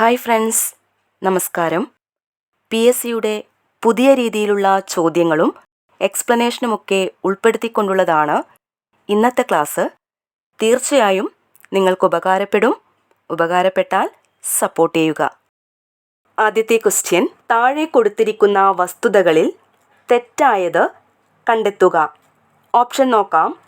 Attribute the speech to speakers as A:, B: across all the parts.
A: Hi friends നമസ്കാരം. P S സിയുടെ പുതിയ രീതിയിലുള്ള ചോദ്യങ്ങളും എക്സ്പ്ലനേഷനുമൊക്കെ ഉൾപ്പെടുത്തിക്കൊണ്ടുള്ളതാണ് ഇന്നത്തെ ക്ലാസ്. തീർച്ചയായും നിങ്ങൾക്ക് ഉപകാരപ്പെടും. ഉപകാരപ്പെട്ടാൽ സപ്പോർട്ട് ചെയ്യുക. ആദ്യത്തെ ക്വസ്റ്റ്യൻ താഴെ കൊടുത്തിരിക്കുന്ന വസ്തുതകളിൽ തെറ്റായത് കണ്ടെത്തുക. ഓപ്ഷൻ നോക്കാം.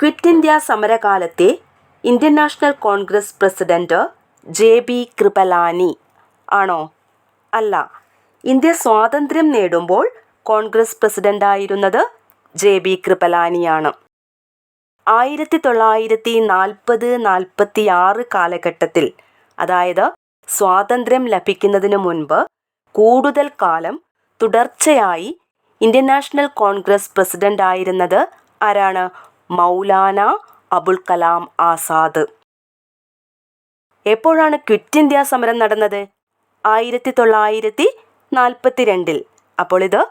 A: Quit India സമരകാലത്തെ Indian National Congress president J B Kripalani. ആണോ? അല്ല. ഇന്ത്യ സ്വാതന്ത്ര്യം നേടുമ്പോൾ കോൺഗ്രസ് പ്രസിഡന്റായിരുന്നത് ജെ ബി കൃപലാനിയാണ്. ആയിരത്തി തൊള്ളായിരത്തി നാൽപ്പത് നാൽപ്പത്തി ആറ് കാലഘട്ടത്തിൽ അതായത് സ്വാതന്ത്ര്യം ലഭിക്കുന്നതിന് മുൻപ് കൂടുതൽ കാലം തുടർച്ചയായി ഇന്ത്യൻ നാഷണൽ കോൺഗ്രസ് പ്രസിഡന്റായിരുന്നത് ആരാണ്? മൗലാന അബുൽ കലാം ആസാദ്. എപ്പോഴാണ് ക്വിറ്റ് ഇന്ത്യ സമരം നടന്നത്? ആയിരത്തി തൊള്ളായിരത്തി നാൽപ്പത്തി രണ്ടിൽ അപ്പോൾ ഇത്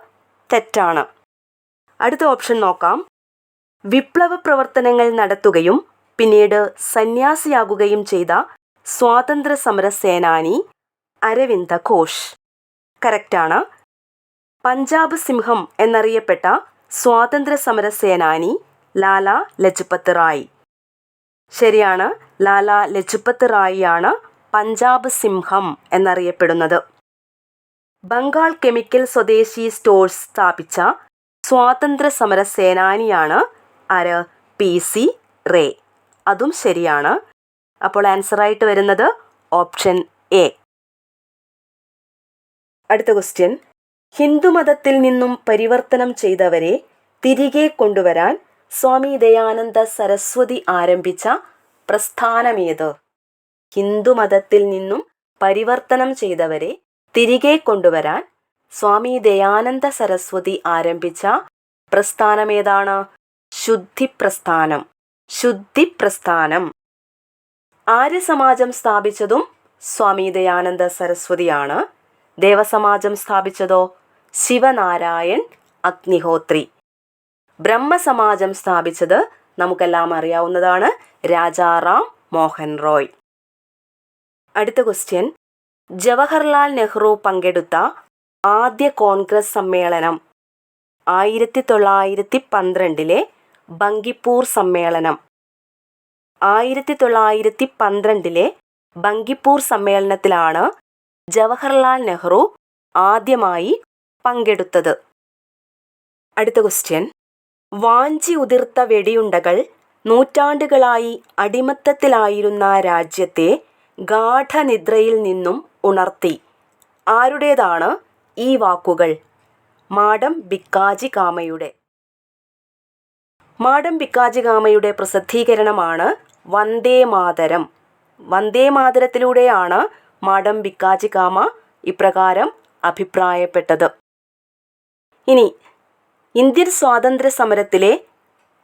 A: തെറ്റാണ്. അടുത്ത ഓപ്ഷൻ നോക്കാം. വിപ്ലവ പ്രവർത്തനങ്ങൾ നടത്തുകയും പിന്നീട് സന്യാസിയാകുകയും ചെയ്ത സ്വാതന്ത്ര്യ സമര സേനാനി അരവിന്ദ ഘോഷ്. കറക്റ്റാണ് പഞ്ചാബ് സിംഹം എന്നറിയപ്പെട്ട സ്വാതന്ത്ര്യ സമര സേനാനി ലാല ലജ്പത് റായ്. ശരിയാണ്. ലാല ലജ്പത് റായിയാണ് പഞ്ചാബ് സിംഹം എന്നറിയപ്പെടുന്നത്. ബംഗാൾ കെമിക്കൽ സ്വദേശി സ്റ്റോഴ്സ് സ്ഥാപിച്ച സ്വാതന്ത്ര്യ സമര സേനാനിയാണ് ആര്? പി. സി. റേ. അതും ശരിയാണ്. അപ്പോൾ ആൻസറായിട്ട് വരുന്നത് ഓപ്ഷൻ എ അടുത്ത ക്വസ്റ്റ്യൻ ഹിന്ദുമതത്തിൽ നിന്നും പരിവർത്തനം ചെയ്തവരെ തിരികെ കൊണ്ടുവരാൻ സ്വാമി ദയാനന്ദ സരസ്വതി ആരംഭിച്ച പ്രസ്ഥാനമേത്? ഹിന്ദുമതത്തിൽ നിന്നും പരിവർത്തനം ചെയ്തവരെ തിരികെ കൊണ്ടുവരാൻ സ്വാമി ദയാനന്ദ സരസ്വതി ആരംഭിച്ച പ്രസ്ഥാനമേതാണ്? ശുദ്ധി പ്രസ്ഥാനം ശുദ്ധി പ്രസ്ഥാനം ആര്യസമാജം സ്ഥാപിച്ചതും സ്വാമി ദയാനന്ദ സരസ്വതിയാണ്. ദേവസമാജം സ്ഥാപിച്ചതോ? ശിവനാരായൺ അഗ്നിഹോത്രി. ബ്രഹ്മസമാജം സ്ഥാപിച്ചത് നമുക്കെല്ലാം അറിയാവുന്നതാണ് രാജാറാം മോഹൻ റോയ്. അടുത്ത ക്വസ്റ്റ്യൻ ജവഹർലാൽ നെഹ്റു പങ്കെടുത്ത ആദ്യ കോൺഗ്രസ് സമ്മേളനം ആയിരത്തി തൊള്ളായിരത്തി പന്ത്രണ്ടിലെ ബങ്കിപ്പൂർ സമ്മേളനം. ആയിരത്തി തൊള്ളായിരത്തി പന്ത്രണ്ടിലെ ബങ്കിപ്പൂർ സമ്മേളനത്തിലാണ് ജവഹർലാൽ നെഹ്റു ആദ്യമായി പങ്കെടുത്തത്. അടുത്ത ക്വസ്റ്റ്യൻ വാഞ്ചി ഉതിർത്ത വെടിയുണ്ടകൾ നൂറ്റാണ്ടുകളായി അടിമത്തത്തിലായിരുന്ന രാജ്യത്തെ ഗാഠനിദ്രയിൽ നിന്നും ഉണർത്തി. ആരുടേതാണ് ഈ വാക്കുകൾ? മാഡം ബിക്കാജി കാമയുടെ മാഡം ബിക്കാജി കാമയുടെ പ്രസിദ്ധീകരണമാണ് വന്ദേ മാതരം വന്ദേ മാതരത്തിലൂടെയാണ് മാഡം ബിക്കാജി കാമ ഇപ്രകാരം അഭിപ്രായപ്പെട്ടത്. ഇനി ഇന്ത്യൻ സ്വാതന്ത്ര്യ സമരത്തിലെ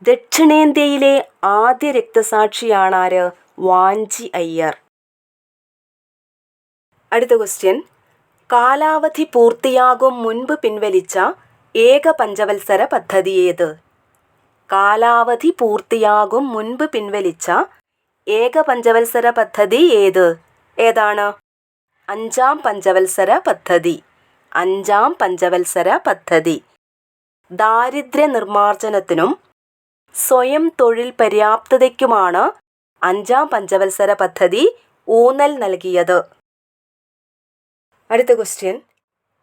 A: ദക്ഷിണേന്ത്യയിലെ ആദ്യ രക്തസാക്ഷിയാണ് ആര്? വാഞ്ചി അയ്യർ. അടുത്ത ക്വസ്റ്റ്യൻ കാലാവധി പൂർത്തിയാകും മുൻപ് പിൻവലിച്ച ഏക പഞ്ചവത്സര പദ്ധതി ഏത്? കാലാവധി പൂർത്തിയാകും മുൻപ് പിൻവലിച്ച ഏക പഞ്ചവത്സര പദ്ധതി ഏത്? ഏതാണ്? അഞ്ചാം പഞ്ചവത്സര പദ്ധതി. അഞ്ചാം പഞ്ചവത്സര പദ്ധതി. ദാരിദ്ര്യ നിർമ്മാർജനത്തിനും സ്വയം തൊഴിൽ പര്യാപ്തതയ്ക്കുമാണ് അഞ്ചാം പഞ്ചവത്സര പദ്ധതി ഊന്നൽ നൽകിയത്. അടുത്ത ക്വസ്റ്റ്യൻ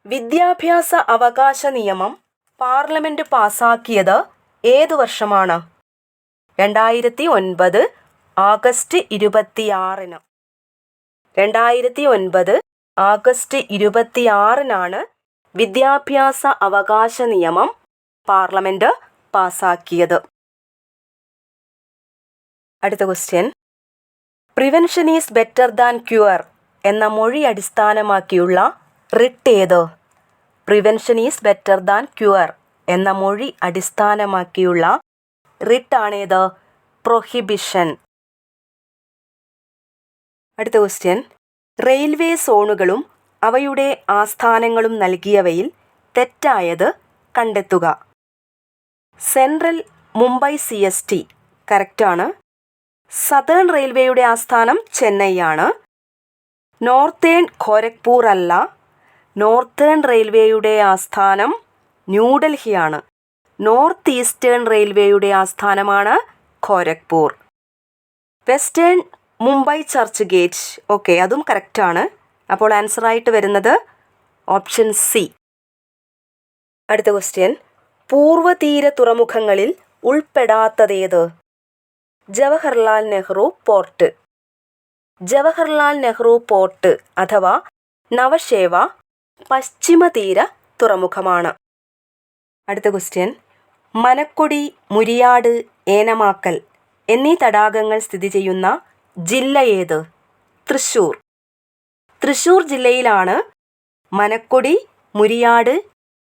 A: വിദ്യാഭ്യാസ അവകാശ നിയമം പാർലമെന്റ് പാസാക്കിയത് ഏതു വർഷമാണ്? രണ്ടായിരത്തി ഒൻപത് ആഗസ്റ്റ് ഇരുപത്തിയാറിന്. രണ്ടായിരത്തി ഒൻപത് ആഗസ്റ്റ് ഇരുപത്തിയാറിനാണ് വിദ്യാഭ്യാസ അവകാശ നിയമം പാർലമെന്റ് പാസാക്കിയത്. അടുത്ത question prevention is better than cure എന്ന മൊഴി അടിസ്ഥാനമാക്കിയുള്ള റിട്ട് ഏത്? Prevention is better than cure എന്ന മൊഴി അടിസ്ഥാനമാക്കിയുള്ള റിട്ടാണേത്? പ്രൊഹിബിഷൻ അടുത്ത ക്വസ്റ്റ്യൻ റെയിൽവേ സോണുകളും അവയുടെ ആസ്ഥാനങ്ങളും നൽകിയവയിൽ തെറ്റായത് കണ്ടെത്തുക. Central Mumbai C S T കറക്റ്റാണ് സതേൺ റെയിൽവേയുടെ ആസ്ഥാനം ചെന്നൈയാണ്. നോർത്തേൺ ഖോരഗ്പൂർ അല്ല. നോർത്തേൺ റെയിൽവേയുടെ ആസ്ഥാനം ന്യൂഡൽഹിയാണ് നോർത്ത് ഈസ്റ്റേൺ റെയിൽവേയുടെ ആസ്ഥാനമാണ് Gorakhpur western Mumbai church gate okay അതും കറക്റ്റാണ് അപ്പോൾ ആൻസറായിട്ട് വരുന്നത് ഓപ്ഷൻ സി അടുത്ത ക്വസ്റ്റ്യൻ പൂർവതീര തുറമുഖങ്ങളിൽ ഉൾപ്പെടാത്തതേത്? ജവഹർലാൽ നെഹ്റു പോർട്ട്. ജവഹർലാൽ നെഹ്റു പോർട്ട് അഥവാ നവശേവ പശ്ചിമതീര തുറമുഖമാണ്. അടുത്ത ക്വസ്റ്റ്യൻ. മനക്കൊടി മുരിയാട് ഏനമാക്കൽ എന്നീ തടാകങ്ങൾ സ്ഥിതി ചെയ്യുന്ന ജില്ല ഏത്? തൃശൂർ തൃശൂർ ജില്ലയിലാണ് മനക്കൊടി മുരിയാട്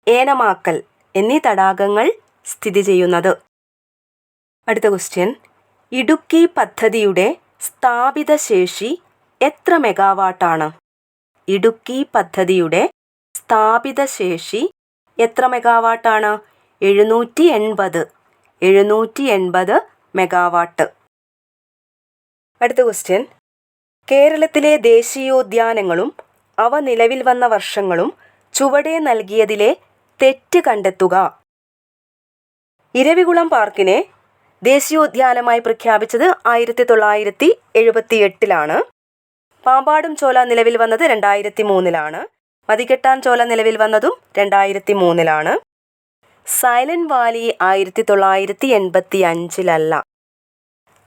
A: ഏനമാക്കൽ എന്നീ തടാകങ്ങൾ സ്ഥിതി ചെയ്യുന്നത്. അടുത്ത ക്വസ്റ്റ്യൻ ഇടുക്കി പദ്ധതിയുടെ സ്ഥാപിത ശേഷി എത്ര മെഗാവാട്ടാണ് ഇടുക്കി പദ്ധതിയുടെ സ്ഥാപിത ശേഷി എത്ര മെഗാവാട്ടാണ് എഴുന്നൂറ്റി എൺപത് എഴുന്നൂറ്റി എൺപത് മെഗാവാട്ട് അടുത്ത ക്വസ്റ്റ്യൻ കേരളത്തിലെ ദേശീയോദ്യാനങ്ങളും അവ നിലവിൽ വന്ന വർഷങ്ങളും ചുവടെ നൽകിയതിലെ തെറ്റ് കണ്ടെത്തുക. ഇരവികുളം പാർക്കിനെ ദേശീയോദ്യാനമായി പ്രഖ്യാപിച്ചത് ആയിരത്തി തൊള്ളായിരത്തി എഴുപത്തി എട്ടിലാണ് പാമ്പാടും ചോല നിലവിൽ വന്നത് രണ്ടായിരത്തി മൂന്നിലാണ് മതികെട്ടാൻ ചോല നിലവിൽ വന്നതും രണ്ടായിരത്തി മൂന്നിലാണ് സൈലന്റ് വാലി ആയിരത്തി തൊള്ളായിരത്തി എൺപത്തി അഞ്ചിലല്ല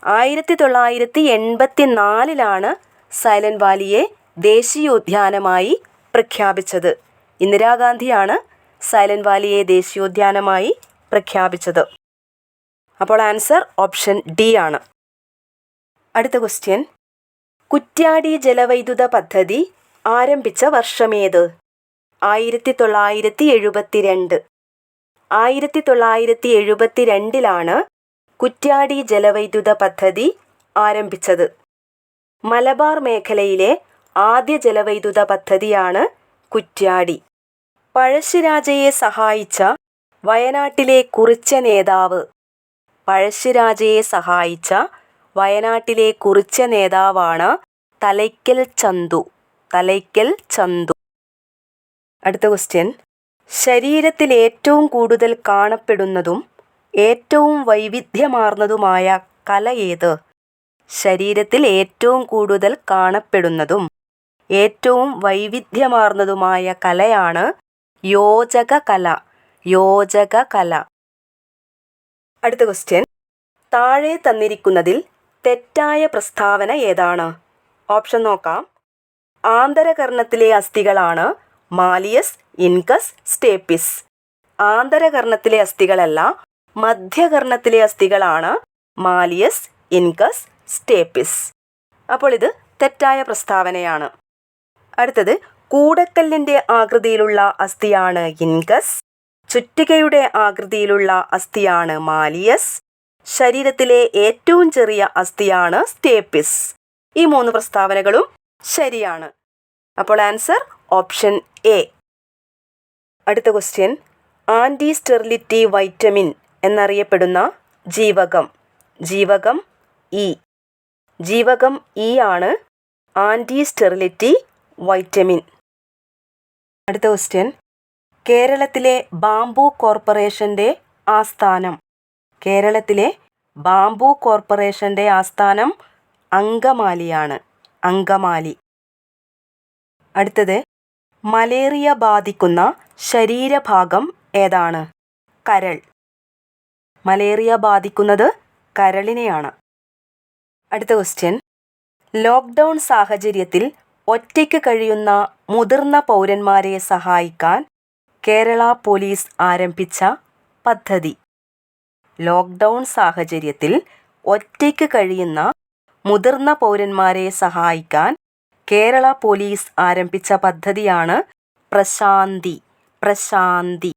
A: ആയിരത്തി തൊള്ളായിരത്തി എൺപത്തി നാലിലാണ് സൈലന്റ് വാലിയെ ദേശീയോദ്യാനമായി പ്രഖ്യാപിച്ചത്. ഇന്ദിരാഗാന്ധിയാണ് സൈലന്റ് വാലിയെ ദേശീയോദ്യാനമായി പ്രഖ്യാപിച്ചത്. അപ്പോൾ ആൻസർ ഓപ്ഷൻ ഡി ആണ്. അടുത്ത ക്വസ്റ്റ്യൻ. കുറ്റ്യാടി ജലവൈദ്യുത പദ്ധതി ആരംഭിച്ച വർഷമേത്? ആയിരത്തി തൊള്ളായിരത്തി എഴുപത്തിരണ്ട് ആയിരത്തി തൊള്ളായിരത്തി എഴുപത്തിരണ്ടിലാണ് കുറ്റ്യാടി ജലവൈദ്യുത പദ്ധതി ആരംഭിച്ചത്. മലബാർ മേഖലയിലെ ആദ്യ ജലവൈദ്യുത പദ്ധതിയാണ് കുറ്റ്യാടി. പഴശ്ശിരാജയെ സഹായിച്ച വയനാട്ടിലെ കുറിച്ച നേതാവ്. പഴശ്ശിരാജയെ സഹായിച്ച വയനാട്ടിലെ കുറിച്ച നേതാവാണ് തലയ്ക്കൽ ചന്തു. തലയ്ക്കൽ ചന്തു. അടുത്ത ക്വസ്റ്റ്യൻ ശരീരത്തിൽ ഏറ്റവും കൂടുതൽ കാണപ്പെടുന്നതും ഏറ്റവും വൈവിധ്യമാർന്നതുമായ കല ഏത്? ശരീരത്തിൽ ഏറ്റവും കൂടുതൽ കാണപ്പെടുന്നതും ഏറ്റവും വൈവിധ്യമാർന്നതുമായ കലയാണ് യോജക കല യോജക കല അടുത്ത ക്വസ്റ്റ്യൻ താഴെ തന്നിരിക്കുന്നതിൽ തെറ്റായ പ്രസ്താവന ഏതാണ്? ഓപ്ഷൻ നോക്കാം. ആന്തരകർണത്തിലെ അസ്ഥികളാണ് മാലിയസ് ഇൻകസ് സ്റ്റേപ്പിസ്. ആന്തരകർണത്തിലെ അസ്ഥികളല്ല മധ്യകർണത്തിലെ അസ്ഥികളാണ് മാലിയസ് ഇൻകസ് സ്റ്റേപ്പിസ്. അപ്പോൾ ഇത് തെറ്റായ പ്രസ്താവനയാണ്. അടുത്തത് കൂടക്കല്ലിന്റെ ആകൃതിയിലുള്ള അസ്ഥിയാണ് ഇൻകസ് ചുറ്റികയുടെ ആകൃതിയിലുള്ള അസ്ഥിയാണ് മാലിയസ്. ശരീരത്തിലെ ഏറ്റവും ചെറിയ അസ്ഥിയാണ് സ്റ്റേപ്പിസ്. ഈ മൂന്ന് പ്രസ്താവനകളും ശരിയാണ്. അപ്പോൾ ആൻസർ ഓപ്ഷൻ എ. അടുത്ത ക്വസ്റ്റ്യൻ. ആന്റി സ്റ്റെറിലിറ്റി വൈറ്റമിൻ എന്നറിയപ്പെടുന്ന ജീവകം. ജീവകം ഇ. ജീവകം ഇ ആണ് ആന്റി സ്റ്റെറിലിറ്റി വൈറ്റമിൻ. അടുത്ത ക്വസ്റ്റ്യൻ കേരളത്തിലെ ബാംബു കോർപ്പറേഷന്റെ ആസ്ഥാനം. കേരളത്തിലെ ബാംബു കോർപ്പറേഷന്റെ ആസ്ഥാനം അങ്കമാലിയാണ്. അങ്കമാലി. അടുത്തത് മലേറിയ ബാധിക്കുന്ന ശരീരഭാഗം ഏതാണ്? കരൾ. മലേറിയ ബാധിക്കുന്നത് കരളിനെയാണ്. അടുത്ത ക്വസ്റ്റ്യൻ ലോക്ക്ഡൗൺ സാഹചര്യത്തിൽ ഒറ്റയ്ക്ക് കഴിയുന്ന മുതിർന്ന പൗരന്മാരെ സഹായിക്കാൻ കേരള പോലീസ് ആരംഭിച്ച പദ്ധതി. ലോക്ക്ഡൗൺ സാഹചര്യത്തിൽ ഒറ്റയ്ക്ക് കഴിയുന്ന മുതിർന്ന പൗരന്മാരെ സഹായിക്കാൻ കേരള പോലീസ് ആരംഭിച്ച പദ്ധതിയാണ് പ്രശാന്തി പ്രശാന്തി.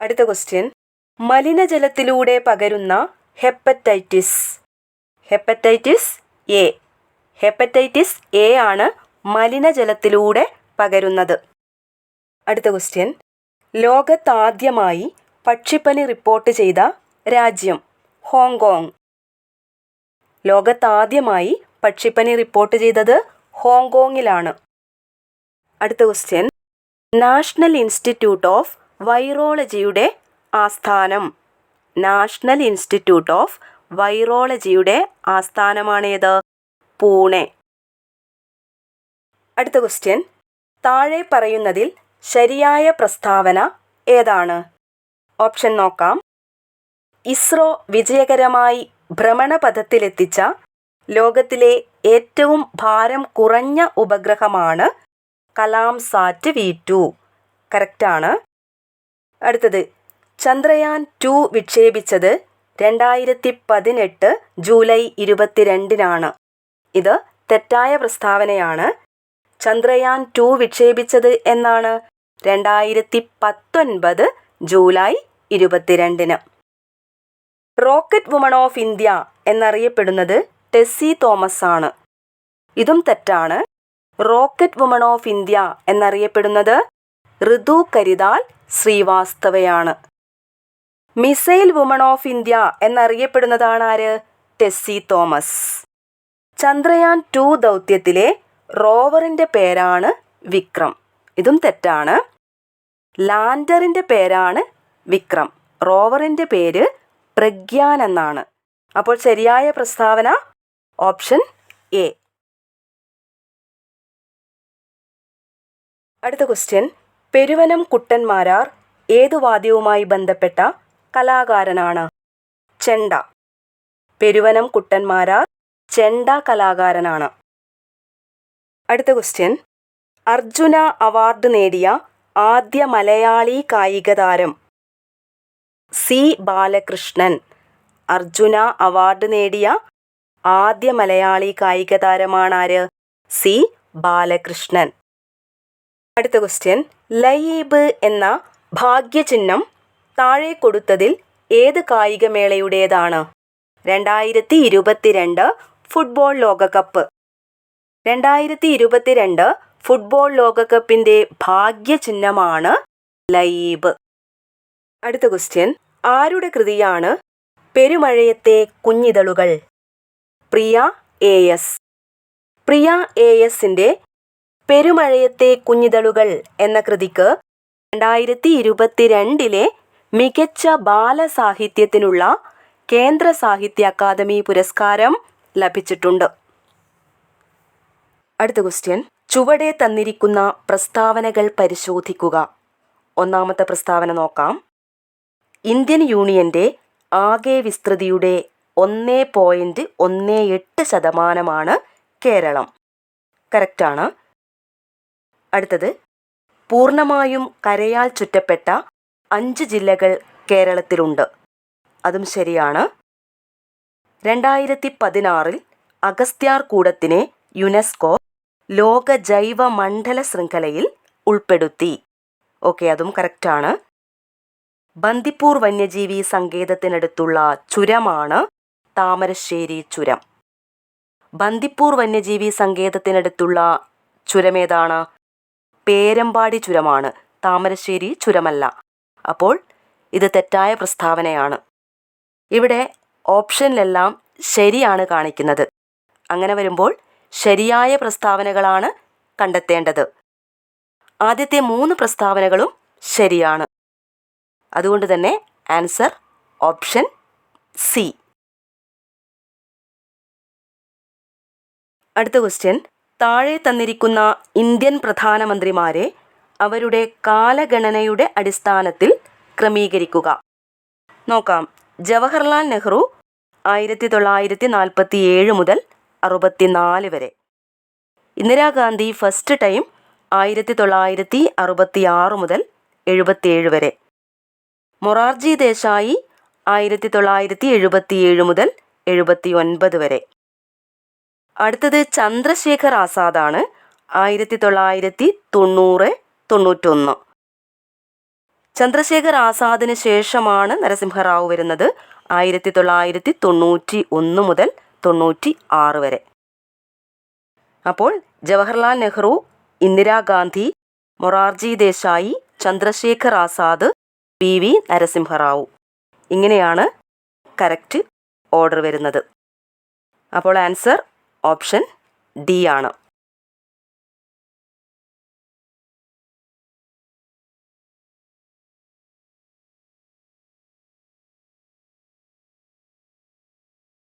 A: അടുത്ത ക്വസ്റ്റ്യൻ മലിനജലത്തിലൂടെ പകരുന്ന hepatitis. Hepatitis A. Hepatitis A ആണ് മലിനജലത്തിലൂടെ പകരുന്നത്. അടുത്ത ക്വസ്റ്റ്യൻ ലോകത്താദ്യമായി പക്ഷിപ്പനി റിപ്പോർട്ട് ചെയ്ത രാജ്യം ഹോങ്കോങ്. ലോകത്താദ്യമായി പക്ഷിപ്പനി റിപ്പോർട്ട് ചെയ്തത് ഹോങ്കോങ്ങിലാണ്. അടുത്ത ക്വസ്റ്റ്യൻ നാഷണൽ ഇൻസ്റ്റിറ്റ്യൂട്ട് ഓഫ് വൈറോളജിയുടെ ആസ്ഥാനം. നാഷണൽ ഇൻസ്റ്റിറ്റ്യൂട്ട് ഓഫ് വൈറോളജിയുടെ ആസ്ഥാനമാണേത്? പൂനെ അടുത്ത ക്വസ്റ്റ്യൻ താഴെ പറയുന്നതിൽ ശരിയായ പ്രസ്താവന ഏതാണ്? ഓപ്ഷൻ നോക്കാം. ഇസ്രോ വിജയകരമായി ഭ്രമണപഥത്തിലെത്തിച്ച ലോകത്തിലെ ഏറ്റവും ഭാരം കുറഞ്ഞ ഉപഗ്രഹമാണ് കലാം സാറ്റ് വി ടു. കറക്റ്റാണ് അടുത്തത്. ചന്ദ്രയാൻ ടു വിക്ഷേപിച്ചത് രണ്ടായിരത്തി പതിനെട്ട് ജൂലൈ ഇരുപത്തിരണ്ടിനാണ്. ഇത് തെറ്റായ പ്രസ്താവനയാണ്. ചന്ദ്രയാൻ ടു വിക്ഷേപിച്ചത് എന്നാണ് രണ്ടായിരത്തി പത്തൊൻപത് ജൂലൈ ഇരുപത്തിരണ്ടിന്. റോക്കറ്റ് വുമൺ ഓഫ് ഇന്ത്യ എന്നറിയപ്പെടുന്നത് ടെസ്സി തോമസ് ആണ് ഇതും തെറ്റാണ്. റോക്കറ്റ് വുമൺ ഓഫ് ഇന്ത്യ എന്നറിയപ്പെടുന്നത് ഋതു കരിതാൽ ശ്രീവാസ്തവയാണ്. മിസൈൽ വുമൺ ഓഫ് ഇന്ത്യ എന്നറിയപ്പെടുന്നതാണ് ആര് ടെസ്സി തോമസ്. ചന്ദ്രയാൻ ടു ദൗത്യത്തിലെ റോവറിന്റെ പേരാണ് വിക്രം. ഇതും തെറ്റാണ്. ലാൻഡറിന്റെ പേരാണ് വിക്രം. റോവറിന്റെ പേര് പ്രഗ്യാൻ എന്നാണ്. അപ്പോൾ ശരിയായ പ്രസ്താവന ഓപ്ഷൻ എ. അടുത്ത ക്വസ്റ്റ്യൻ. പെരുവനം കുട്ടന്മാരാർ ഏതു വാദ്യവുമായി ബന്ധപ്പെട്ട കലാകാരനാണ്? ചെണ്ട. പെരുവനം കുട്ടന്മാരാർ ചെണ്ട കലാകാരനാണ്. അടുത്ത ക്വസ്റ്റ്യൻ അർജുന അവാർഡ് നേടിയ ആദ്യ മലയാളി കായിക താരം സി ബാലകൃഷ്ണൻ. അർജുന അവാർഡ് നേടിയ ആദ്യ മലയാളി കായിക താരമാണ് ആര്? സി ബാലകൃഷ്ണൻ. അടുത്ത ക്വസ്റ്റ്യൻ ലയീബ് എന്ന ഭാഗ്യചിഹ്നം താഴെ കൊടുത്തതിൽ ഏത് കായികമേളയുടേതാണ്? രണ്ടായിരത്തി ഇരുപത്തിരണ്ട് ഫുട്ബോൾ ലോകകപ്പ്. രണ്ടായിരത്തി ഇരുപത്തിരണ്ട് ഫുട്ബോൾ ലോകകപ്പിന്റെ ഭാഗ്യചിഹ്നമാണ് ലൈബ്. അടുത്ത ക്വസ്റ്റ്യൻ. ആരുടെ കൃതിയാണ് പെരുമഴയത്തെ കുഞ്ഞിതളുകൾ? Priya A S. Priya A എസിന്റെ പെരുമഴയത്തെ കുഞ്ഞിതളുകൾ എന്ന കൃതിക്ക് രണ്ടായിരത്തി ഇരുപത്തിരണ്ടിലെ മികച്ച ബാലസാഹിത്യത്തിനുള്ള കേന്ദ്ര സാഹിത്യ അക്കാദമി പുരസ്കാരം ലഭിച്ചിട്ടുണ്ട്. അടുത്ത ക്വസ്റ്റ്യൻ ചുവടെ തന്നിരിക്കുന്ന പ്രസ്താവനകൾ പരിശോധിക്കുക. ഒന്നാമത്തെ പ്രസ്താവന നോക്കാം. ഇന്ത്യൻ യൂണിയന്റെ ആകെ വിസ്തൃതിയുടെ ഒന്ന് പോയിന്റ് ഒന്ന് എട്ട് ശതമാനമാണ് കേരളം. കറക്റ്റാണ് അടുത്തത്. പൂർണമായും കരയാൽ ചുറ്റപ്പെട്ട അഞ്ച് ജില്ലകൾ കേരളത്തിലുണ്ട്. അതും ശരിയാണ്. രണ്ടായിരത്തി പതിനാറിൽ അഗസ്ത്യാർകൂടത്തിനെ യുനെസ്കോ ലോക ജൈവ മണ്ഡല ശൃംഖലയിൽ ഉൾപ്പെടുത്തി. ഓക്കെ അതും കറക്റ്റാണ്. ബന്ദിപ്പൂർ വന്യജീവി സങ്കേതത്തിനടുത്തുള്ള ചുരമാണ് താമരശ്ശേരി ചുരം. ബന്ദിപ്പൂർ വന്യജീവി സങ്കേതത്തിനടുത്തുള്ള ചുരമേതാണ്? പേരമ്പാടി ചുരമാണ്. താമരശ്ശേരി ചുരമല്ല. അപ്പോൾ ഇത് തെറ്റായ പ്രസ്താവനയാണ്. ഇവിടെ ഓപ്ഷനിലെല്ലാം ശരിയാണ് കാണിക്കുന്നത്. അങ്ങനെ വരുമ്പോൾ ശരിയായ പ്രസ്താവനകളാണ് കണ്ടെത്തേണ്ടത്. ആദ്യത്തെ മൂന്ന് പ്രസ്താവനകളും ശരിയാണ്. അതുകൊണ്ട് തന്നെ ആൻസർ ഓപ്ഷൻ സി. അടുത്ത ക്വസ്റ്റ്യൻ. താഴെ തന്നിരിക്കുന്ന ഇന്ത്യൻ പ്രധാനമന്ത്രിമാരെ അവരുടെ കാലഗണനയുടെ അടിസ്ഥാനത്തിൽ ക്രമീകരിക്കുക. നോക്കാം. ജവഹർലാൽ നെഹ്റു ആയിരത്തി തൊള്ളായിരത്തി നാൽപ്പത്തി ഏഴ് മുതൽ അറുപത്തിനാല് വരെ. ഇന്ദിരാഗാന്ധി ഫസ്റ്റ് ടൈം ആയിരത്തി തൊള്ളായിരത്തി അറുപത്തി ആറ് മുതൽ എഴുപത്തിയേഴ് വരെ. മൊറാർജി ദേശായി ആയിരത്തി തൊള്ളായിരത്തി എഴുപത്തിയേഴ് മുതൽ എഴുപത്തി ഒൻപത് വരെ. അടുത്തത് ചന്ദ്രശേഖർ ആസാദാണ് ആയിരത്തി തൊള്ളായിരത്തി തൊണ്ണൂറ് തൊണ്ണൂറ്റൊന്ന്. ചന്ദ്രശേഖർ ആസാദിന് ശേഷമാണ് നരസിംഹറാവു വരുന്നത്. ആയിരത്തി തൊള്ളായിരത്തി തൊണ്ണൂറ്റി ഒന്ന് മുതൽ തൊണ്ണൂറ്റി ആറ് വരെ. അപ്പോൾ ജവഹർലാൽ നെഹ്റു ഇന്ദിരാഗാന്ധി മൊറാർജി ദേശായി ചന്ദ്രശേഖർ ആസാദ് പി വി നരസിംഹറാവു. ഇങ്ങനെയാണ് കറക്റ്റ് ഓർഡർ വരുന്നത്. അപ്പോൾ ആൻസർ ഓപ്ഷൻ ഡി ആണ്.